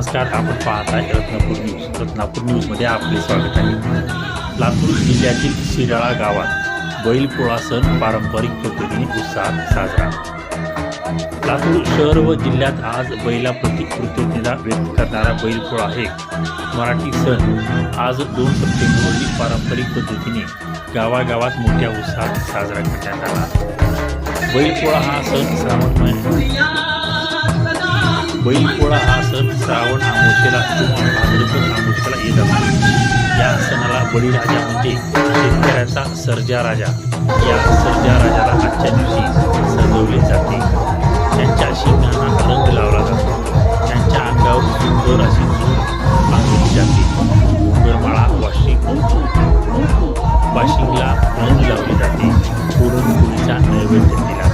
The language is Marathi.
नमस्कार आपण पाहत आहे रत्नापूर न्यूज रत्नापूर न्यूजमध्ये आपले स्वागत आहे. लातूर जिल्ह्यातील शिराळा गावात बैलपोळा सण पारंपरिक पद्धतीने उत्साहात साजरा. लातूर शहर व जिल्ह्यात आज बैलाप्रती कृतज्ञता व्यक्त करणारा बैलपोळा हे मराठी सण. आज दोन सप्टेंबर रोजी पारंपरिक पद्धतीने गावागावात मोठ्या उत्साहात साजरा करण्यात आला. बैलपोळा हा सण श्रावण बैलपोळा हा सण श्रावण अमावशेला किंवा भाद्रपद अमावशेला येत असतो. या सणाला बळीराजा म्हणजे शेतकऱ्याचा सर्जा राजा. या सर्जा राजाला आजच्या दिवशी सजवले जाते. त्यांच्या शिंगांना रंग लावला जातो. त्यांच्या अंगावर सुंदर अशी बांधली जाते. डोंगरमाळा वाशिंग वाशिंगला रंग लावली जाते. पुरणपोळीचा नैवेद्य दिला